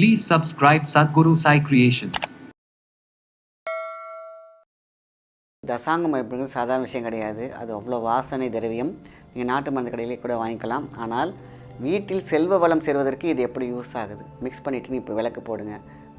Please subscribe Sadhguru Sai Creations. தசாங்கம் அப்படிங்கிறது சாதாரண விஷயம் கிடையாது. அது அவ்வளோ வாசனை திரவியம். நீங்கள் நாட்டு மருந்து கடையிலே கூட வாங்கிக்கலாம். ஆனால் வீட்டில் செல்வ வளம் சேர்வதற்கு இது எப்படி யூஸ் ஆகுது? மிக்ஸ் பண்ணிவிட்டு இப்போ விளக்கு போடுங்க.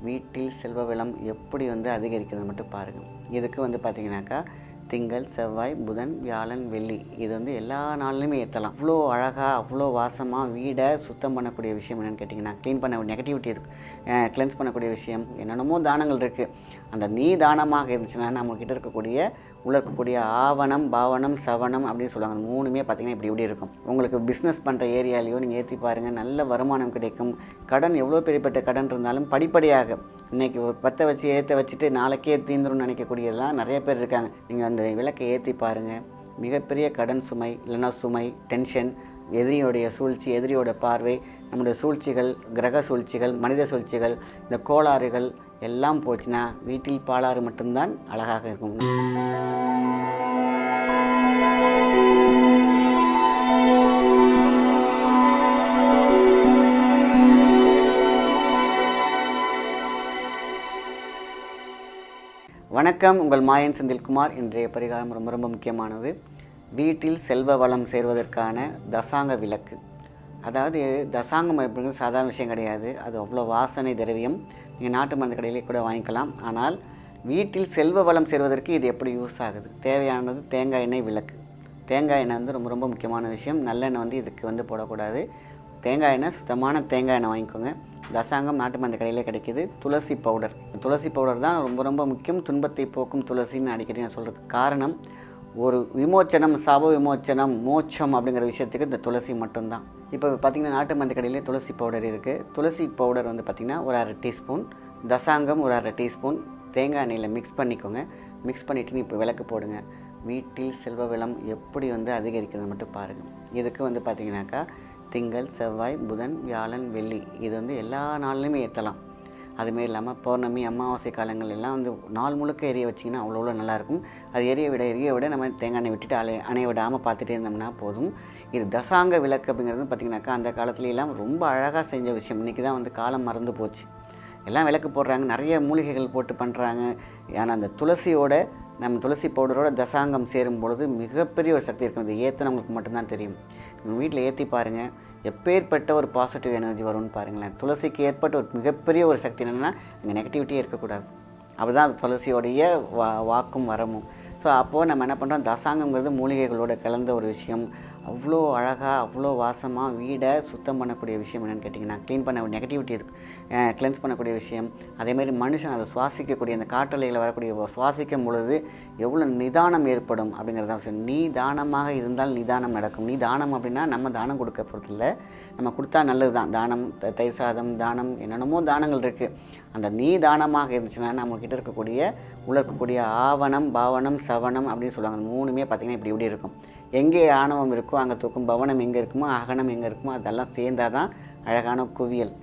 வீட்டில் செல்வ வளம் எப்படி வந்து அதிகரிக்கிறது மட்டும் பாருங்கள் இதுக்கு வந்து பார்த்தீங்கன்னாக்கா திங்கள் செவ்வாய் புதன் வியாழன் வெள்ளி. இது வந்து எல்லா நாள்லையுமே ஏற்றலாம் அவ்வளோ அழகாக அவ்வளோ வாசமாக வீடை சுத்தம் பண்ணக்கூடிய விஷயம் என்னென்னு கேட்டிங்கன்னா க்ளீன் பண்ண நெகட்டிவிட்டி இருக்குது க்ளென்ஸ் பண்ணக்கூடிய விஷயம் என்னென்னமோ தானங்கள் இருக்குது அந்த நீ தானமாக இருந்துச்சுன்னா நம்மக்கிட்ட இருக்கக்கூடிய உள்ள இருக்கக்கூடிய ஆவணம் பாவனம் சவணம் அப்படின்னு சொல்லுவாங்க. மூணுமே பார்த்திங்கன்னா இப்படி இப்படி இருக்கும். உங்களுக்கு பிஸ்னஸ் பண்ணுற ஏரியாலேயோ நீங்கள் ஏற்றி பாருங்கள் நல்ல வருமானம் கிடைக்கும். கடன் எவ்வளோ பெரியப்பட்ட கடன் இருந்தாலும் படிப்படியாக இன்றைக்கி ஒரு பற்ற வச்சு ஏற்ற வச்சுட்டு நாளைக்கே தீந்துரும்னு நினைக்கக்கூடியதெல்லாம் நிறைய பேர் இருக்காங்க. நீங்கள் அந்த விளக்கை ஏற்றி பாருங்கள் மிகப்பெரிய கடன் சுமை இல்லைன்னா சுமை டென்ஷன் எதிரியோடைய சூழ்ச்சி எதிரியோட பார்வை நம்முடைய சூழ்ச்சிகள் கிரக சூழ்ச்சிகள் மனித சூழ்ச்சிகள் இந்த கோளாறுகள் எல்லாம் போச்சுன்னா வீட்டில் பாலாறு மட்டும்தான் அழகாக இருக்கும். வணக்கம் உங்கள் மாயன் செந்தில்குமார். இன்றைய பரிகாரம் ரொம்ப ரொம்ப முக்கியமானது. வீட்டில் செல்வ வளம் சேர்வதற்கான தசாங்க விளக்கு. அதாவது தசாங்கம் அப்படிங்கிறது சாதாரண விஷயம் கிடையாது. அது அவ்வளோ வாசனை திரவியம். நீங்கள் நாட்டு மருந்து கடையிலே கூட வாங்கிக்கலாம். ஆனால் வீட்டில் செல்வ வளம் சேர்வதற்கு இது எப்படி யூஸ் ஆகுது? தேவையானது தேங்காய் எண்ணெய் விளக்கு. தேங்காய் எண்ணெய் வந்து ரொம்ப ரொம்ப முக்கியமான விஷயம். நல்லெண்ணெய் வந்து இதுக்கு வந்து போடக்கூடாது. தேங்காய் எண்ணெய் சுத்தமான தேங்காய் எண்ணெய் வாங்கிக்கோங்க. தசாங்கம் நாட்டு மருந்து கடையிலே கிடைக்கிது. துளசி பவுடர். துளசி பவுடர் தான் ரொம்ப ரொம்ப முக்கியம். துன்பத்தை போக்கும் துளசின்னு அடிக்கடி நான் சொல்கிறது காரணம் ஒரு விமோச்சனம் சாப விமோச்சனம் மோட்சம் அப்படிங்கிற விஷயத்துக்கு இந்த துளசி மட்டும்தான். இப்போ பார்த்திங்கன்னா நாட்டு மருந்து கடையிலே துளசி பவுடர் இருக்குது துளசி பவுடர் வந்து பார்த்திங்கன்னா ஒரு அரை டீஸ்பூன் தசாங்கம் ஒரு அரை டீஸ்பூன் தேங்காய் எண்ணெயில் மிக்ஸ் பண்ணிக்கோங்க. மிக்ஸ் பண்ணிவிட்டு இப்போ விளக்கு போடுங்க. வீட்டில் செல்வ வளம் எப்படி வந்து அதிகரிக்கிறது மட்டும் பாருங்கள் இதுக்கு வந்து பார்த்திங்கனாக்கா திங்கள் செவ்வாய் புதன் வியாழன் வெள்ளி. இது வந்து எல்லா நாள்லையுமே ஏற்றலாம் அதுமாரி இல்லாமல் பௌர்ணமி அமாவாசை காலங்கள் எல்லாம் வந்து நாள் முழுக்க எரிய வச்சிங்கன்னா அவ்வளோ அவ்வளோ நல்லாயிருக்கும். அது எரிய விட எரிய விட நம்ம தேங்காய் எண்ணெய் விட்டுட்டு அலை அணைய விடாமல் பார்த்துட்டே இருந்தோம்னா போதும். இது தசாங்க விளக்கு அப்படிங்கிறது பார்த்திங்கனாக்கா அந்த காலத்துலலாம் ரொம்ப அழகாக செஞ்ச விஷயம். இன்றைக்கி தான் வந்து காலம் மறந்து போச்சு. எல்லாம் விளக்கு போடுறாங்க நிறைய மூலிகைகள் போட்டு பண்ணுறாங்க ஆனால் அந்த துளசியோட நம்ம துளசி பவுடரோட தசாங்கம் சேரும் பொழுது மிகப்பெரிய ஒரு சக்தி இருக்கும். இது ஏற்றினவங்களுக்கு மட்டும்தான் தெரியும். உங்கள் வீட்டில் ஏற்றி பாருங்கள் எப்பேற்பட்ட ஒரு பாசிட்டிவ் எனர்ஜி வரும்னு பாருங்களேன். துளசிக்கு ஏற்பட்ட ஒரு மிகப்பெரிய ஒரு சக்தி என்னென்னா இங்கே நெகட்டிவிட்டியே இருக்கக்கூடாது. அப்படி அது துளசியோடைய வா வாக்கும் வரமும். ஸோ அப்போது நம்ம என்ன பண்ணுறோம் தசாங்கங்கிறது மூலிகைகளோட கலந்த ஒரு விஷயம். அவ்வளோ அழகாக அவ்வளோ வாசமாக வீடை சுத்தம் பண்ணக்கூடிய விஷயம் என்னென்னு கேட்டிங்கன்னா க்ளீன் பண்ண நெகட்டிவிட்டி இருக்கு. கிளென்ஸ் பண்ணக்கூடிய விஷயம். அதேமாதிரி மனுஷன் அதை சுவாசிக்கக்கூடிய அந்த காற்றலையில் வரக்கூடிய சுவாசிக்கும் பொழுது எவ்வளோ நிதானம் ஏற்படும் அப்படிங்கிறத விஷயம் நீ தானமாக இருந்தால் நிதானம் நடக்கும். நீ தானம் அப்படின்னா நம்ம தானம் கொடுக்க போகிறதில்ல நம்ம கொடுத்தா நல்லது தான். தானம் த- தயிர் சாதம் தானம் என்னென்னமோ தானங்கள் இருக்குது அந்த நீ தானமாக இருந்துச்சுன்னா நம்மக்கிட்ட இருக்கக்கூடிய உள்ள இருக்கக்கூடிய ஆவணம் பாவனம் சவனம் அப்படின்னு சொல்லுவாங்க. மூணுமே பார்த்திங்கன்னா இப்படி இப்படி இருக்கும். எங்கே ஆணவம் இருக்கோ அங்கே தூக்கும் பவனம் எங்கே இருக்குமோ அகனம் எங்கே இருக்குமோ அதெல்லாம் சேர்ந்தாதான் அழகான குவியல்.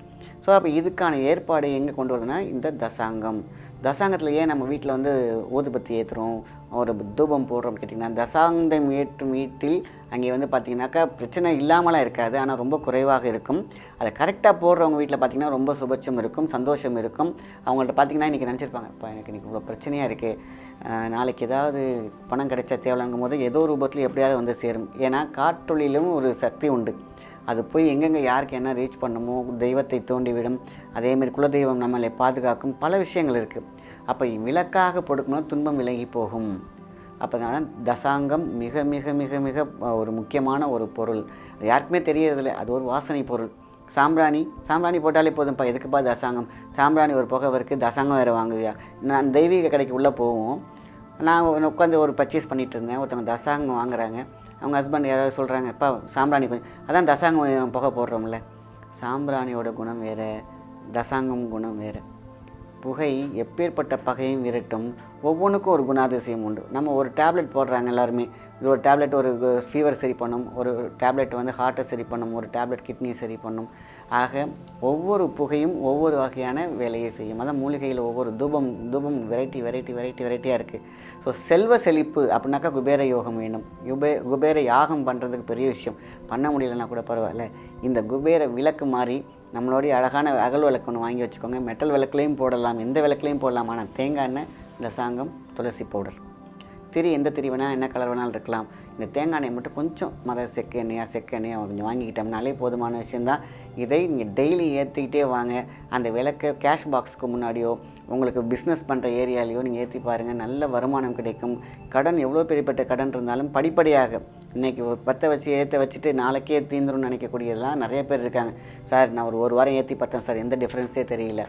ஸோ அப்போ இதுக்கான ஏற்பாடு எங்கே கொண்டு வருதுன்னா இந்த தசாங்கம். தசாங்கத்தில் ஏன் நம்ம வீட்டில் வந்து ஊதுபத்தி ஏற்றுறோம் ஒரு தூபம் போடுறோம் கேட்டிங்கன்னா தசாங்கம் ஏற்றும் வீட்டில் அங்கே வந்து பார்த்திங்கனாக்கா பிரச்சனை இல்லாமலாம் இருக்காது ஆனால் ரொம்ப குறைவாக இருக்கும். அதை கரெக்டாக போடுறவங்க வீட்டில் பார்த்திங்கன்னா ரொம்ப சுபட்சம் இருக்கும் சந்தோஷம் இருக்கும். அவங்கள்ட்ட பார்த்திங்கன்னா இன்றைக்கி நினச்சிருப்பாங்க இப்போ எனக்கு இன்றைக்கி இவ்வளோ பிரச்சனையாக இருக்குது நாளைக்கு ஏதாவது பணம் கிடைச்சா தேவைங்கும் போது ஏதோ ரூபத்தில் எப்படியாவது வந்து சேரும். ஏன்னா காட்டொழிலும் ஒரு சக்தி உண்டு. அது போய் எங்கெங்கே யாருக்கு என்ன ரீச் பண்ணுமோ தெய்வத்தை தோண்டிவிடும். அதேமாரி குலதெய்வம் நம்மளை பாதுகாக்கும் பல விஷயங்கள் இருக்குது அப்போ விளக்காக கொடுக்கணும் துன்பம் விலகி போகும். அப்போ தசாங்கம் மிக மிக மிக மிக ஒரு முக்கியமான ஒரு பொருள். அது யாருக்குமே தெரியறதில்ல. அது ஒரு வாசனை பொருள். சாம்பிராணி சாம்பிராணி போட்டாலே போதும்ப்பா எதுக்குப்பா தசாங்கம்? சாம்பிராணி ஒரு புகை இருக்குது தசாங்கம் வேறு வாங்குவியா? நான் தெய்வீக கடைக்கு உள்ளே போவோம். நான் உட்காந்து ஒரு பர்ச்சேஸ் பண்ணிகிட்டு இருந்தேன். ஒருத்தவங்க தசாங்கம் வாங்குறாங்க. அவங்க ஹஸ்பண்ட் யாராவது சொல்கிறாங்க அப்பா சாம்பிராணி கொஞ்சம் அதான் தசாங்கம் புகை போடுறோம்ல? சாம்பிராணியோட குணம் வேறு தசாங்கம் குணம் வேறு. புகை எப்பேற்பட்ட பகையும் விரட்டும். ஒவ்வொன்றுக்கும் ஒரு குணாதிசயம் உண்டு. நம்ம ஒரு டேப்லெட் போடுறாங்க எல்லாருமே. இது ஒரு டேப்லெட் ஒரு ஃபீவர் சரி பண்ணும். ஒரு டேப்லெட் வந்து ஹார்ட்டை சரி பண்ணும். ஒரு டேப்லெட் கிட்னி சரி பண்ணும். ஆக ஒவ்வொரு புகையும் ஒவ்வொரு வகையான வேலையை செய்யும். அதான் மூலிகையில் ஒவ்வொரு தூபம் தூபம் வெரைட்டி வெரைட்டி வெரைட்டி வெரைட்டியாக இருக்குது ஸோ செல்வ செழிப்பு அப்படின்னாக்கா குபேர யோகம் வேணும். குபே குபேர யாகம் பண்ணுறதுக்கு பெரிய விஷயம். பண்ண முடியலன்னா கூட பரவாயில்ல. இந்த குபேர விளக்கு மாதிரி நம்மளுடைய அழகான அகல் விளக்கு ஒன்று வாங்கி வச்சுக்கோங்க. மெட்டல் விளக்குலையும் போடலாம் எந்த விளக்குலையும் போடலாம். ஆனால் தேங்காய் எண்ணெய் தசாங்கம் துளசி பவுடர். திரி எந்த திரி வேணால் என்ன கலர் வேணாலும் இருக்கலாம். இந்த தேங்காய் எண்ணெய் மட்டும் கொஞ்சம் மர செக்கு எண்ணெயாக செக்கு எண்ணெயாக கொஞ்சம் வாங்கிக்கிட்டோம்னாலே போதுமான விஷயந்தான் இதை நீங்கள் டெய்லி ஏற்றிக்கிட்டே வாங்க. அந்த விளக்கை கேஷ் பாக்ஸுக்கு முன்னாடியோ உங்களுக்கு பிஸ்னஸ் பண்ணுற ஏரியாலேயோ நீங்கள் ஏற்றி பாருங்கள் நல்ல வருமானம் கிடைக்கும். கடன் எவ்வளோ பெரியப்பட்ட கடன் இருந்தாலும் படிப்படியாக இன்றைக்கி ஒரு பற்ற வச்சு ஏற்ற வச்சுட்டு நாளைக்கே தீந்துரும்னு நினைக்கக்கூடியதெல்லாம் நிறைய பேர் இருக்காங்க. சார் நான் ஒரு ஒரு வாரம் ஏற்றி பார்த்தேன் சார். எந்த டிஃப்ரென்ஸே தெரியல.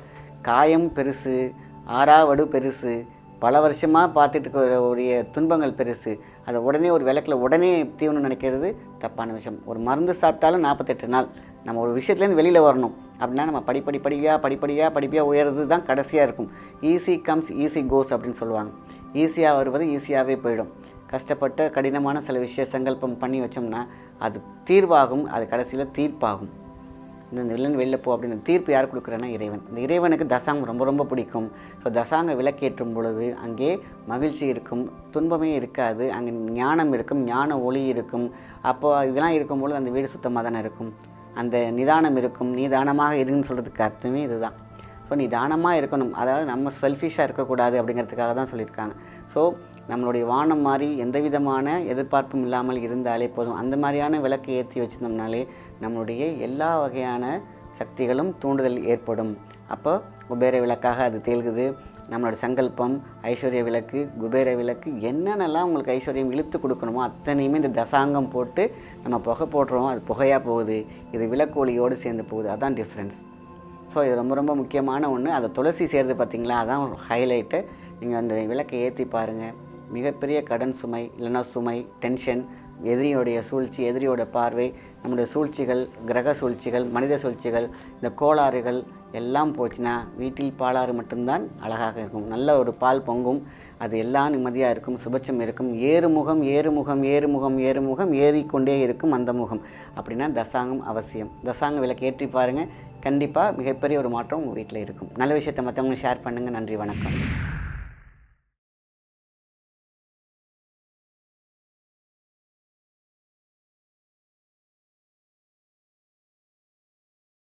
காயம் பெருசு ஆறாவடு பெருசு பல வருஷமாக பார்த்துட்டு இருக்கக்கூடிய துன்பங்கள் பெருசு. அதை உடனே ஒரு விளக்கில் உடனே தீவனம் நினைக்கிறது தப்பான விஷயம். ஒரு மருந்து சாப்பிட்டாலும் நாற்பத்தெட்டு நாள். நம்ம ஒரு விஷயத்துலேருந்து வெளியில் வரணும். அப்படின்னா நம்ம படிப்படி படியாக படிப்படியாக படிப்படியாக உயர்றது தான் கடைசியாக இருக்கும். ஈஸி கம்ஸ் ஈஸி கோஸ் அப்படின்னு சொல்லுவாங்க. ஈஸியாக வருவது ஈஸியாகவே போயிடும். கஷ்டப்பட்ட கடினமான சில விஷய சங்கல்பம் பண்ணி வச்சோம்னா அது தீர்வாகும் அது கடைசியில் தீர்ப்பாகும். இந்த வில்லன் வெளில போ அப்படின்னு தீர்ப்பு யார் கொடுக்குறேன்னா இறைவன். இந்த இறைவனுக்கு தசாங்கம் ரொம்ப ரொம்ப பிடிக்கும். ஸோ தசாங்க விளக்கேற்றும் பொழுது அங்கே மகிழ்ச்சி இருக்கும் துன்பமே இருக்காது அங்கே ஞானம் இருக்கும் ஞான ஒளி இருக்கும். அப்போ இதெல்லாம் இருக்கும்பொழுது அந்த வீடு சுத்தமாக தானே இருக்கும். அந்த நிதானம் இருக்கும் நிதானமாக இருன்னு சொல்கிறதுக்கு அர்த்தமே இதுதான். ஸோ நிதானமாக இருக்கணும். அதாவது நம்ம செல்ஃபிஷாக இருக்கக்கூடாது அப்படிங்கிறதுக்காக தான் சொல்லியிருக்காங்க. ஸோ நம்மளுடைய வானம் மாதிரி எந்த விதமான எதிர்பார்ப்பும் இல்லாமல் இருந்தாலே போதும். அந்த மாதிரியான விளக்கு ஏற்றி வச்சிருந்தோம்னாலே நம்மளுடைய எல்லா வகையான சக்திகளும் தூண்டுதல் ஏற்படும். அப்போ குபேர விளக்காக அது தேல்குது. நம்மளோட சங்கல்பம் ஐஸ்வர்ய விளக்கு குபேர விளக்கு என்னென்னலாம் உங்களுக்கு ஐஸ்வர்யம் இழுத்து கொடுக்கணுமோ அத்தனையுமே இந்த தசாங்கம் போட்டு நம்ம புகை போடுறோம். அது புகையாக போகுது. இது விளக்கு ஒளியோடு சேர்ந்து போகுது. அதான் டிஃப்ரென்ஸ் ஸோ இது ரொம்ப ரொம்ப முக்கியமான ஒன்று அதை துளசி சேர்ந்து பார்த்தீங்களா? அதான் ஒரு ஹைலைட்டு நீங்கள் அந்த விளக்கை ஏற்றி பாருங்கள் மிகப்பெரிய கடன் சுமை இல்லைன்னா சுமை டென்ஷன் எதிரியோடைய சூழ்ச்சி எதிரியோட பார்வை நம்முடைய சூழ்ச்சிகள் கிரக சூழ்ச்சிகள் மனித சூழ்ச்சிகள் இந்த கோளாறுகள் எல்லாம் போச்சுன்னா வீட்டில் பாலாறு மட்டும்தான் அழகாக இருக்கும். நல்ல ஒரு பால் பொங்கும். அது எல்லாம் நிம்மதியாக இருக்கும் சுபட்சம் இருக்கும். ஏறுமுகம் ஏறுமுகம் ஏறுமுகம் ஏறுமுகம் ஏறிக்கொண்டே இருக்கும் அந்த முகம். அப்படின்னா தசாங்கம் அவசியம். தசாங்க விளக்கு ஏற்றி பாருங்கள் கண்டிப்பாக மிகப்பெரிய ஒரு மாற்றம் உங்கள் வீட்டில் இருக்கும். நல்ல விஷயத்தை மற்றவங்களுக்கு ஷேர் பண்ணுங்கள் நன்றி வணக்கம்.